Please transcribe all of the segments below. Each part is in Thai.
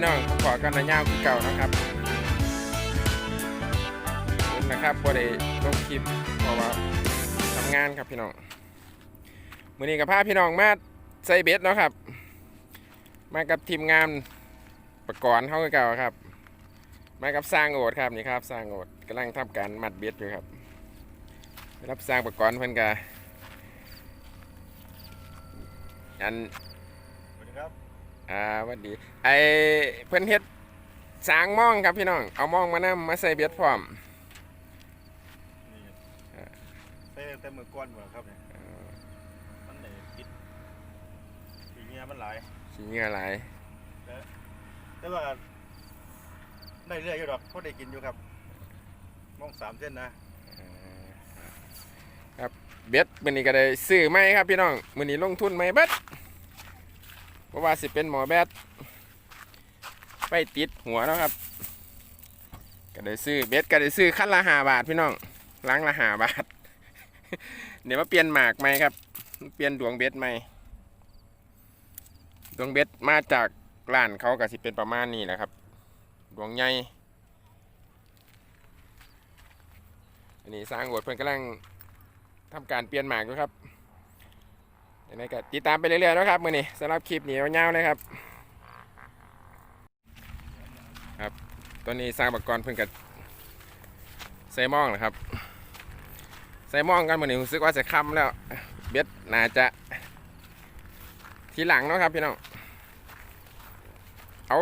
พี่น้องขอกันระยาวคือเก่านะครับผมนะครับบ่ได้ลงคลิปเพราะว่าทำงานครับพี่น้องมื้อนี้กับพาพี่น้องมาใส่เบ็ดเนาะครับ มากับทีมงานประกรณ์เฮาคือเก่าครับ มากับสร้างโอดครับนี่ครับสร้างโอดกำลังทำการมัดเบ็ดอยู่ครับรับสร้างประกรณ์เพิ่นกะอันสวัสดีครับ อ่าหวัดดี ไอเพื่อนเฮ็ดสร้างหม่องครับพี่น้อง เอาหม่องมานำมาใส่เบ็ดพร้อมนี่เต้เต้มือก้อนหมดครับเนี่ยมันไหนปิดสีเงี้ยมันหลายขี้เหงื่อไหลายแต่ว่าได้เรื่อยอยู่ดอกเพราะได้กินอยู่ครับมองสามเส้นนะครับเบ็ดมื้อนี้ก็ได้ซื้อใหม่ครับพี่น้องมื้อนี้ลงทุนใหม่เบิดเพราะ ว่าสิเป็นหมอแบดไปติดหัวนะครับก็ได้ซื้อเบ็ดก็ได้ซื้อคันละ5บาทพี่น้องลังละ5บาท เดี๋ยวมาเปลี่ยนหมากใหมครับ เปลี่ยนดวงเบ็ดใหมดวงเบ็ดมาจากร้านเขาก็สิเป็นประมาณนี้แหละครับ ดวงใหญ่อันนี้สร้างโอดเพิ่นกำลังทำการเปลี่ยนหมากอยู่ครับ ยังไงก็ติดตามไปเรื่อยๆนะครับมือนี้สำหรับคลิปนี้ยาวๆเลยครับ ครับตอนนี้สร้างอุปกรณ์เพิ่นกับใส่หม่องนะครับใส่หม่องกันมือนี้รู้สึกว่าจะค่ำแล้ว เบ็ดน่าจะ ทีหลังเนาะครับพี่น้องเอา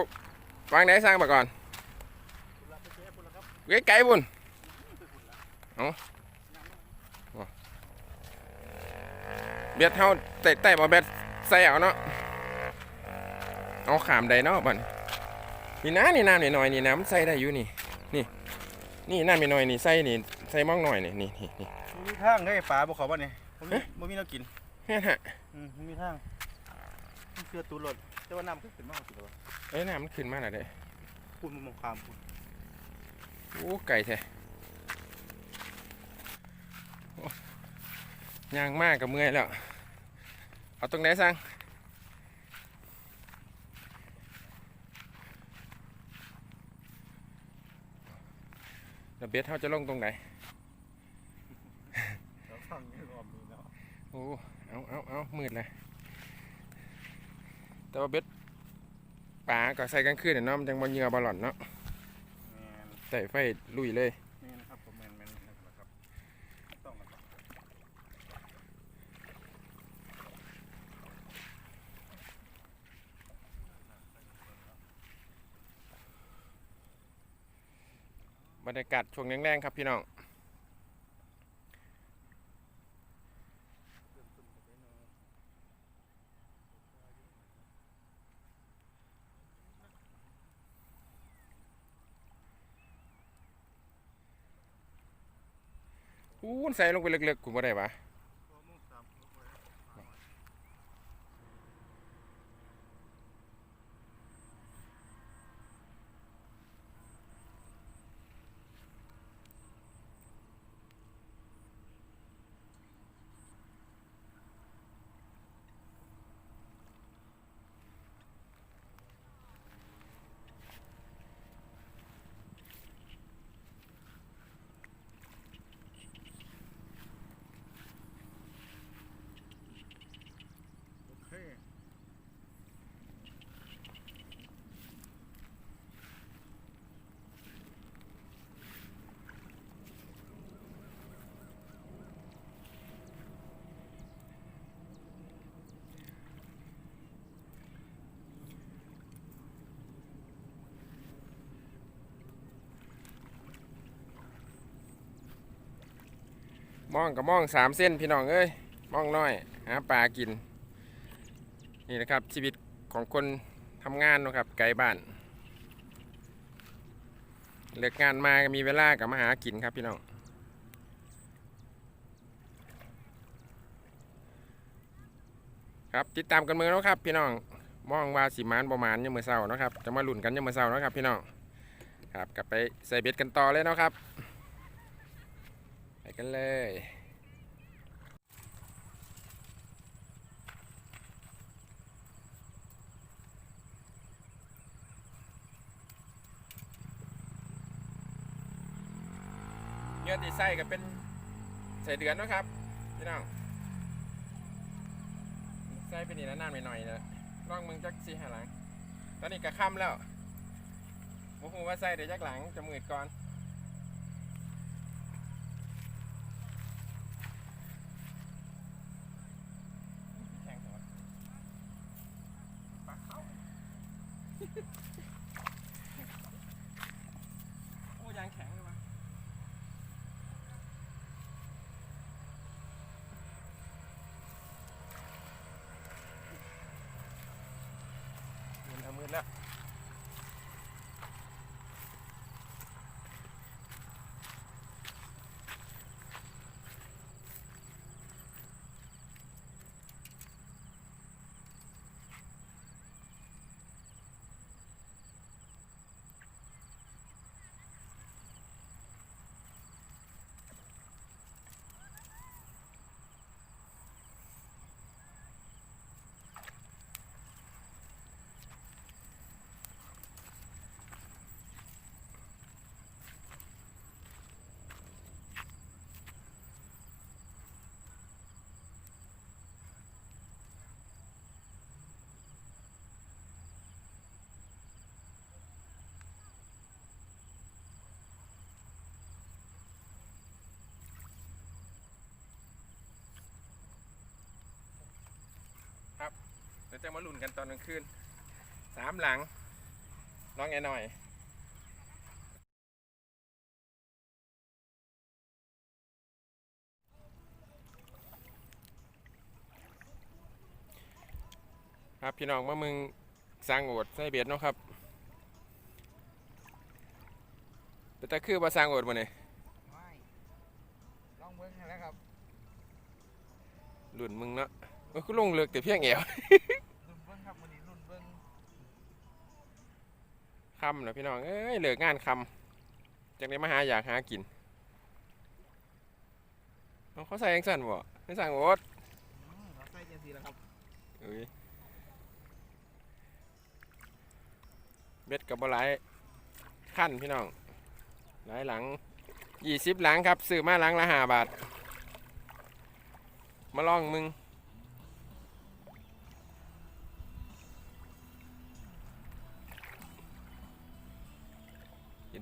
วางไหนสร้างอุปกรณ์ไกลไกลบุญอาเอา เบียดเท่าไต่ไต่บ่เบียดใส่เอาเนาะเอาขามใดเนาะบัดนนี่นะนี่น้ำนี่หน่อยนี่น้ำใส่ได้อยู่นี่ นี่ นี่น้ำนี่หน่อยนี่ใส่นี่ใส่หมองหน่อยนี่นี่นี่นี่มันมีทางได้ปลาบ่เขาบ้านนี่มันมีมันมีแน้กินเฮ้ยฮะอืมมันมีทางมันเสือตูนรถแต่ว่าน้ำขึ้นขึ้นมากสุดแล้วเอ้ยน้ำมันขึ้นมาแล้วเด้พูดมันมองคามพูดโอ้ไก่แท้โอ้ย่างมากกับเมื่อยแล้ว เอาตรงไหนสั่งแล้วเบสเขาจะลงตรงไหนแล้วฟังนี่รอบนี้เนาะโอ้ เอาเอาเอามืดเลยแต่ว่าเบสป่าก็ใส่กลางคืนน่ะเนาะมันจังบอเหยื่อบอลลอนเนาะแมนใส่ไฟลุยเลย แมนครับผมแมนแมนนะครับต้องนะครับ บรรยากาศช่วงแรงๆครับพี่น้องอู้ใส่ลงไปเล็กๆกูบ่ได้ปะโอเค มองกับมองสามเส้นพี่น้องเอ้ยมองน้อยหาปลากิน นี่นะครับชีวิตของคนทำงานนะครับไกลบ้านเลิกงานมาก็มีเวลากับมาหากินครับพี่น้องครับติดตามกันมือนะครับ พี่น้องมองว่าสีมานประมาณยังมือเศร้านะครับ จะมาหลุ่นกันยังมือเศร้านะครับ พี่น้องครับกลับไปใส่เบ็ดกันต่อเลยนะครับ กันเลยเนื้อตีไส้ก็เป็นใส่เดือนนะครับพี่น้องไส้เป็นนี่นานๆหน่อยๆนะร่องมึงจักสีหาหลัง ตอนนี้กระค่ำแล้วโมโงว่าไส้เดี๋ยวจักหลังจะมืดก่อน ยวจะมาลุ้นกันตอนกลางคืนสามหลัง น้องแอหน่อยครับพี่น้องมามึงสร้างโอดใส่เบียดเนาะครับแต่ถ้าคือมาสร้างโอดมาเนี่ยไม่ลองเบิ้งให้แล้วครับลุ่นมึงเนาะเออคือลงเลือกแต่เพียงแอวรุ่นเบิ้ง ครับวันนี้รุ่นเบิ้งคำนะพี่น้อง เอ้ยเหลือกงานคำจากนี้มาหาอยากหากินเอาเขาใส่ยังสั่นบ่ไม่สั่งโอ๊ตอืมเราใส่เจนสีแล้วครับเอ้ยเบ็ดกับบหลายขั้นพี่น้อง หลายหลังยี่สิบหลังครับ ซื้อมาหลังละห้าบาท มาลองมึง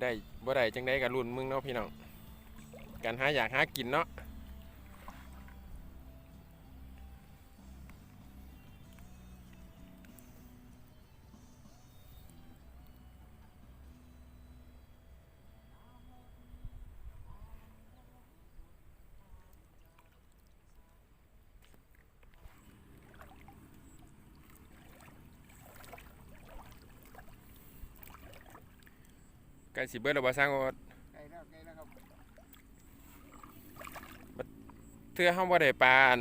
ได้บ่ได้จังได้กับรุ่นมึงเนาะพี่น้องการหาอยากหากินเนาะ ไก่สิเบิดแล้วบ่สร้างว่าใกล้แล้วใกล้แล้วครับเทื่อเฮาบ่ได้ปลาอัน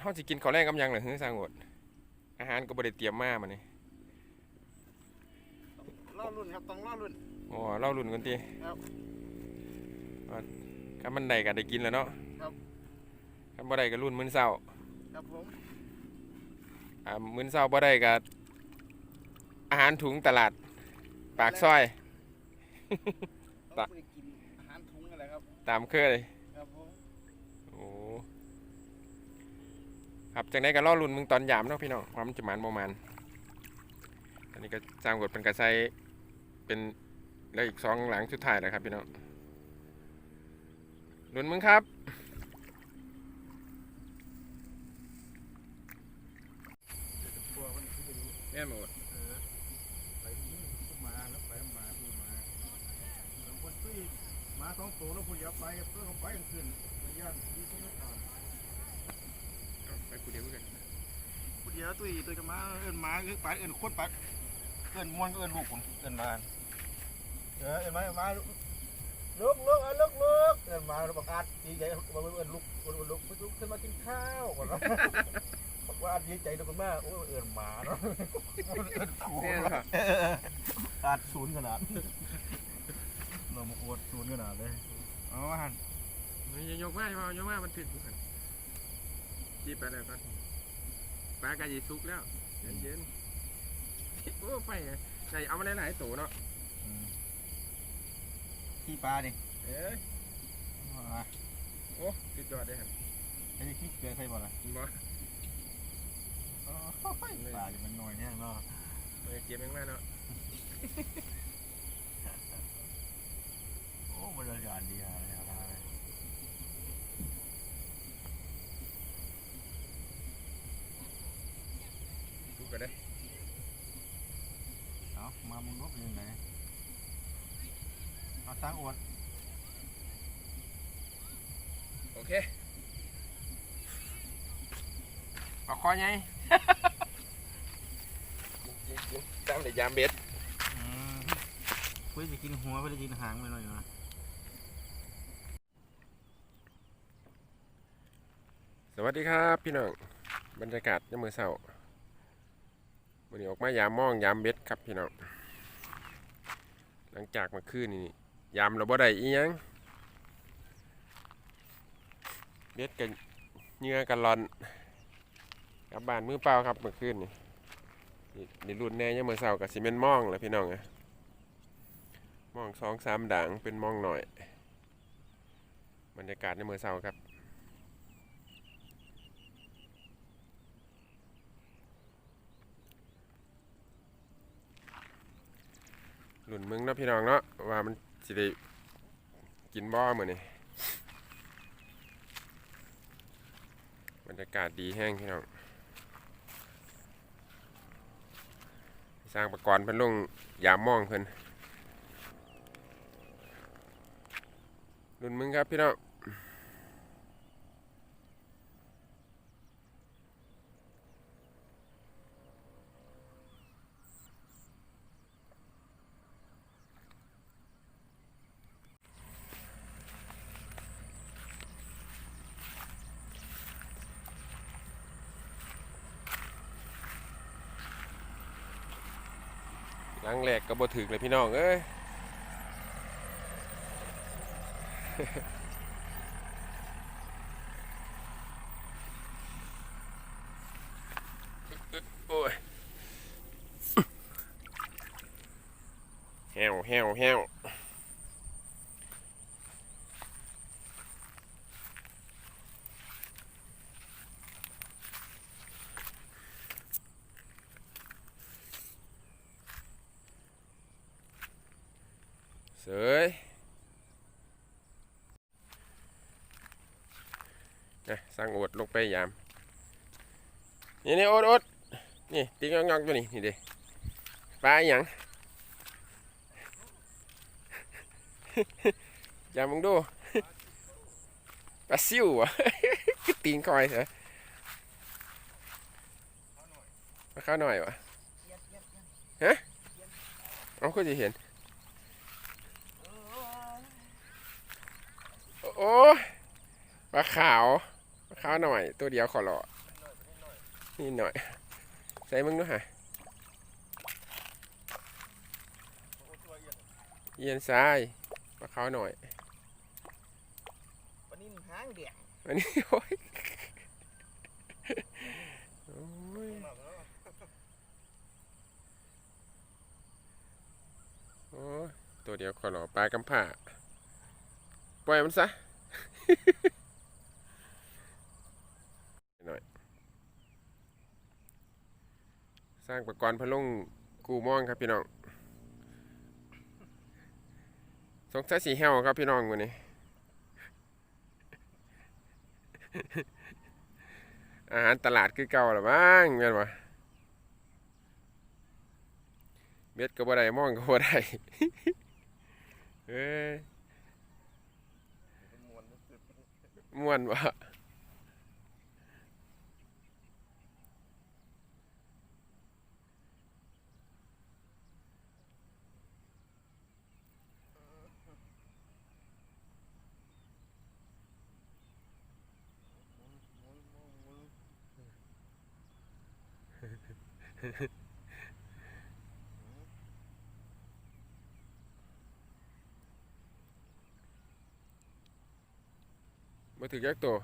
เฮาสิกินข้าวแรงกับหยังเหรอฮือสร้างโอดอาหารก็บ่ได้เตรียมมามื้อนี้ล่อรุ่นครับต้องล่อรุ่นอ๋อเราลุ้นกันติครับว่าถ้ามันได้ก็ได้กินแล้วเนาะครับ ถ้าบ่ได้ก็ลุ้นมื้อเช้าครับผมอ่ามื้อเช้าบ่ได้ก็อาหารถุงตลาด ปากซอย ต้องไปกินอาหารถุงอะไรครับ ตามเคยครับผมโอ้ครับจังไดก็รอลุ้นมึงตอนยามเนาะพี่น้องว่ามันจะหมานบ่หมานอันนี้ก็สร้างกดเป็นกระไซเป็นแล้วอีกสองหลังสุดท้ายแล้วครับพี่น้องลุ้นมึงครับกลัวมันคือจะรู้แม่นหมด เออไปนี่ก็มาแล้วไปมาดูมาสองคนตุ้ยมา สองตัวแล้วผู้ยับไปเพื่อเขาไปกันขึ้นระยะที่ที่ไม่ต่อไปกูเดียวกันผู้เดียวตุยตุยก็มาเอิ้นมาคือปัดเอิ้นคนปัดเอิ้นมวนก็เอิ้นลูกผมเอิ้นมาเออเอิ้นมาเอิ้นมาลุกลุกเอ้ลุกลุกเอิ้นมาประกาศดีใจมาเอิ้นลุกเอิ้นลุกลุกขึ้นมากินข้าวก่อนเนาะบอกว่าดีใจทุกคนมากโอ้เอิ้นมาเนาะเอิ้นขู่นค่ะขาดศูนย์ขนาด เรามาอวดศูนย์ขนาดเลยเอามาหันอย่ายกมาอย่ายกมามันถึกอยู่กันจีบไปเลยก่อนปลากระยีสุกแล้วเย็นเย็นๆโอ้ไฟไงใหญ่เอามาหลายๆตัวเนาะขี้ปลาดิเอ้ยโอ้สุดยอดเลยครับไอ้คิดเกลือใส่บ่ล่ะบ่โอ้ยปลาจะมันน้อยเนี่ยเนาะเออเก็บแม่งมาเนาะโอ้บรรยากาศดีอะเนี่ยครับดูกันได้เอามามึงลบยังไงเอาสร้างอวดโอเคเอาคอไงตามแต่ยามเบ็ด อืมเพื่อจะกินหัวเพื่อจะกินหางไปหน่อยนะ สวัสดีครับพี่น้องบรรยากาศยามมื้อเช้าวันนี้ออกมายามมองยามเบ็ดครับพี่น้องหลังจากมื่อคืนนี่ยามเราบ่ได้อีหยังเบ็ดกันเหงื่อกันร้อนกับบานมือเปล่าครับเมื่อคืนนี่นี่รุ่นแน่ยามมือเช้ากับซีเมนมองแหล้วพี่น้องอะมองสองสามด่างเป็นมองหน่อย บรรยากาศในมื้อเช้าครับ หลุนมึงเนาะพี่น้องเนาะว่ามันสิได้กินบ่มื้อนนี่บรรยากาศดีแห้งพี่น้องสร้างประกรณ์เพิ่นลงยามมองเพิ่นหลุนมึงครับพี่น้อง หลังแรกก็บ่ถึงเลยพี่น้องเอ้ยโอ้ยแฮวแฮวแฮวเสยนะสั่งอดลงไปยาม นี่นี่อดอดนี่ตีงอกๆอยู่นี่นี่เดิปลาอหย่างอย่ามึงดูปลาซิวอะตีนคอยเหรอปลาข้าวหน่อยวะฮะเอาก็จะเห็น โอ้ปลาขาวปลาขาวหน่อย ตัวเดียวขอรอ นี่หน่อย ใส่มึงด้วยฮะเย็นซ้ายปลาขาวหน่อยวันนี้หางเดียงอันนี้โอ้ยโอ้ยโอ้ยตัวเดียวขอรอปลากำผ่าปล่อยมันซะ หน่อย ส ร้างประกรณ์พะลุงกูม่องครับพี่น้องสงสัยสีแห้วครับพี่น้องวันนี้อาหารตลาดคือเก่าหรือบ้างแม่นวะเบ็ดก็บ่ได้มองก็บ่ได้เอ้ยม่วนวะ mới từ gác tổ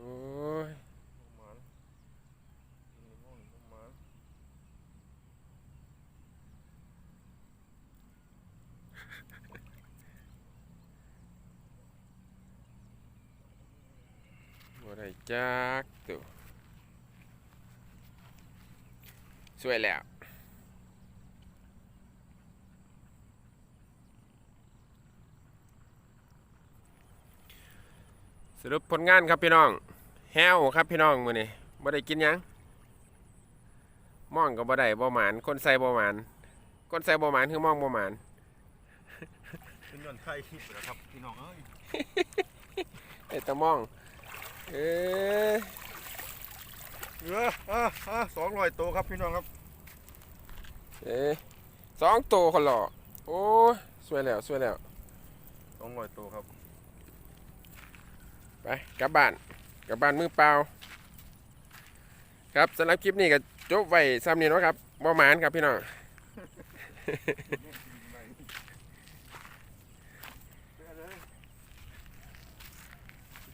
ôi. Ở đây chắc tụi สวยแล้วสรุปผลงานครับพี่น้องแฮวครับพี่น้องมื้อนี้บ่ได้กินหยังม่องก็บ่ได้บ่หมานคนใส่บ่หมานคนใส่บ่หมานคือม่องบ่หมานเป็นย้อนไทยคลิปเหรอครับพี่น้องเอ้ย ไอ้ตะม่อง เอ้ย เอออะอะสองร้อยตัวครับพี่น้องครับ เอ้ยสองตัวคนหล่อโอ้ยสวยแล้วสวยแล้วสองร้อยตัวครับ ไปกลับบ้านกลับบ้านมือเปล่า ครับสำหรับคลิปนี้ก็จบไว้ซ้ำนี้เนาะครับบ่หมานครับพี่น้อง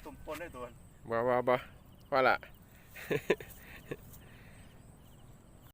ตุ่มปนได้ตัวบ่บ่บ่พอละ